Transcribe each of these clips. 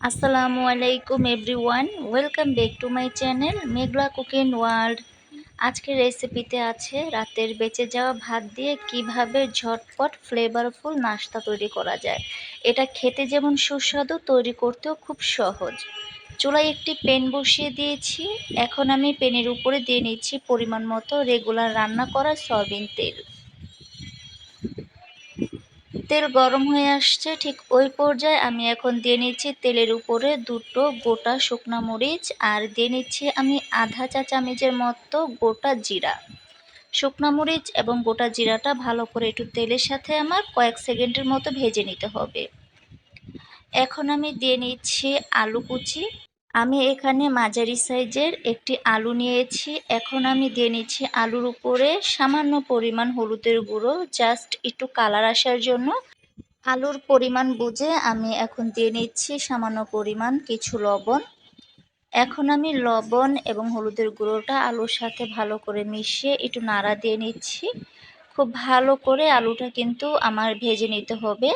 আসসালামু আলাইকুম everyone welcome back to my channel Meghla cooking world আজকের রেসিপিতে আছে রাতের বেঁচে যাওয়া ভাত দিয়ে কীভাবে ঝটপট ফ্লেভারফুল নাস্তা তৈরি করা যায়। এটা খেতে যেমন সুস্বাদু, তৈরি করতেও খুব সহজ। চুলায় একটি পেন বসিয়ে দিয়েছি। এখন আমি পেনের উপরে দিয়ে নিচ্ছি পরিমাণ মতো রেগুলার রান্না করা সয়াবিন তেল। তেল গরম হয়ে আসছে, ঠিক ওই পর্যায়ে আমি এখন দিয়ে নিচ্ছি তেলের উপরে দুটো গোটা শুকনা মরিচ আর দিয়ে নিচ্ছি আমি আধা চা চামচের মতো গোটা জিরা। শুকনা মরিচ এবং গোটা জিরাটা ভালো করে একটু তেলের সাথে আমার কয়েক সেকেন্ডের মতো ভেজে নিতে হবে। এখন আমি দিয়ে নিচ্ছি আলু কুচি। আমি এখানে মাঝারি সাইজের একটি আলু নিয়েছি। এখন আমি দিয়ে নিচ্ছি আলুর উপরে সামান্য পরিমাণ হলুদের গুঁড়ো, জাস্ট একটু কালার আসার জন্য। আলুর পরিমাণ বুঝে আমি এখন দিয়ে নিচ্ছি সামান্য পরিমাণ কিছু লবণ। এখন আমি লবণ এবং হলুদের গুঁড়োটা আলুর সাথে ভালো করে মিশিয়ে একটু নাড়া দিয়ে নিচ্ছি। খুব ভালো করে আলুটা কিন্তু আমার ভেজে নিতে হবে।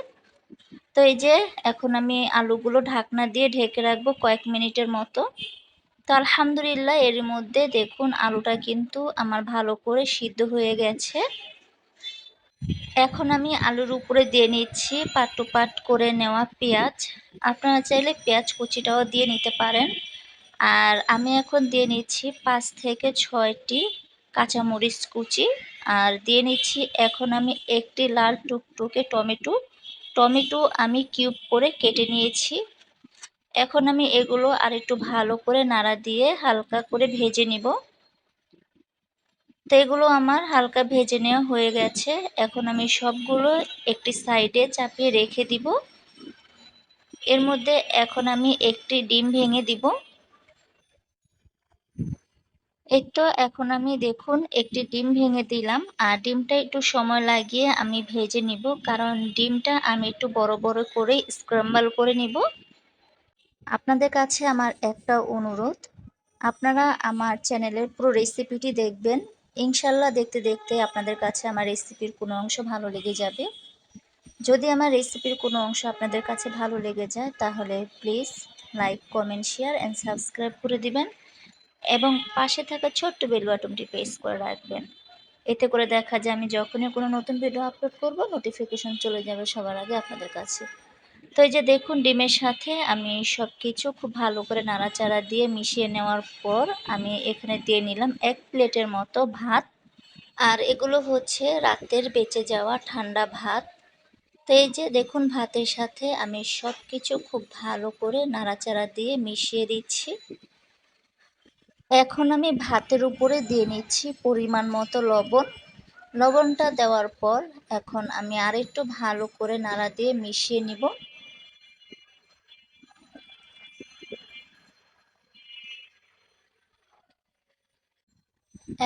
তো এই যে এখন আমি আলুগুলো ঢাকনা দিয়ে ঢেকে রাখব কয়েক মিনিটের মতো। তো আলহামদুলিল্লাহ এর মধ্যে দেখুন আলুটা কিন্তু আমার ভালো করে সিদ্ধ হয়ে গেছে। এখন আমি আলুর উপরে দিয়ে নিচ্ছি পাট পাট করে নেওয়া পেঁয়াজ। আপনারা চাইলে পেঁয়াজ কুচিটাও দিয়ে নিতে পারেন। আর আমি এখন দিয়ে নিচ্ছি পাঁচ থেকে ছয়টি কাঁচামরিচ কুচি। আর দিয়ে নিচ্ছি এখন আমি একটি লাল টুকটুকে টমেটো টমেটো আমি কিউব করে কেটে নিয়েছি। এখন আমি এগুলো আর একটু ভালো করে নাড়া দিয়ে হালকা করে ভেজে নিব। তো এগুলো আমার হালকা ভেজে নেওয়া হয়ে গেছে। এখন আমি সবগুলো একটি সাইডে চাপিয়ে রেখে দিব। এর মধ্যে এখন আমি একটি ডিম ভেঙে দিব। এই তো এখন আমি দেখুন, একটি ডিম ভেঙে দিলাম। আর ডিমটা একটু সময় লাগিয়ে আমি ভেজে নিব, কারণ ডিমটা আমি একটু বড় বড় করে স্ক্রাম্বল করে নিব। আপনাদের কাছে আমার একটা অনুরোধ, আপনারা আমার চ্যানেলের পুরো রেসিপিটি দেখবেন। ইনশাল্লাহ দেখতে দেখতে আপনাদের কাছে আমার রেসিপির কোনো অংশ ভালো লেগে যাবে। যদি আমার রেসিপির কোনো অংশ আপনাদের কাছে ভালো লেগে যায়, তাহলে please like comment share and subscribe করে দিবেন। এবং পাশে থাকা ছোট্ট বেল বাটনটি প্রেস করে রাখবেন। এতে করে দেখা যায় আমি যখনই কোনো নতুন ভিডিও আপলোড করব নোটিফিকেশন চলে যাবে সবার আগে আপনাদের কাছে। তো এই যে দেখুন, ডিমের সাথে আমি সব কিছু খুব ভালো করে নাড়াচাড়া দিয়ে মিশিয়ে নেওয়ার পর আমি এখানে দিয়ে নিলাম এক প্লেটের মতো ভাত। আর এগুলো হচ্ছে রাতের বেঁচে যাওয়া ঠান্ডা ভাত। তো এই যে দেখুন, ভাতের সাথে আমি সব কিছু খুব ভালো করে নাড়াচাড়া দিয়ে মিশিয়ে দিচ্ছি। এখন আমি ভাতের উপরে দিয়ে নিচ্ছি পরিমাণ মতো লবণ। লবণটা দেওয়ার পর এখন আমি আরেকটু ভালো করে নাড়া দিয়ে মিশিয়ে নিব।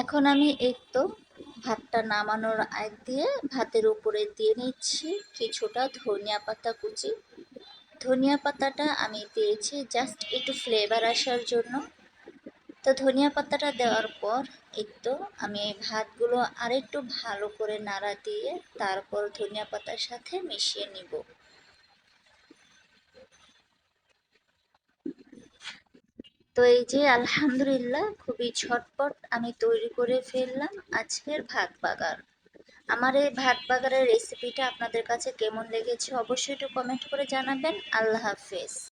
এখন আমি একটু ভাতটা নামানোর আগ দিয়ে ভাতের উপরে দিয়ে নিচ্ছি কিছুটা ধনিয়া পাতা কুচি। ধনিয়া পাতাটা আমি দিয়েছি জাস্ট একটু ফ্লেভার আসার জন্য। তো ধনিয়া পাতাটা দেওয়ার পর একটু আমি এই ভাতগুলো আরেকটু ভালো করে নাড়া দিয়ে তারপর ধনিয়া পাতার সাথে মিশিয়ে নিব। তো এই যে আলহামদুলিল্লাহ খুবই ঝটপট আমি তৈরি করে ফেললাম আজকের ভাত বাগার। আমার এই ভাত বাগারের রেসিপিটা আপনাদের কাছে কেমন লেগেছে অবশ্যই একটু কমেন্ট করে জানাবেন। আল্লাহ হাফেজ।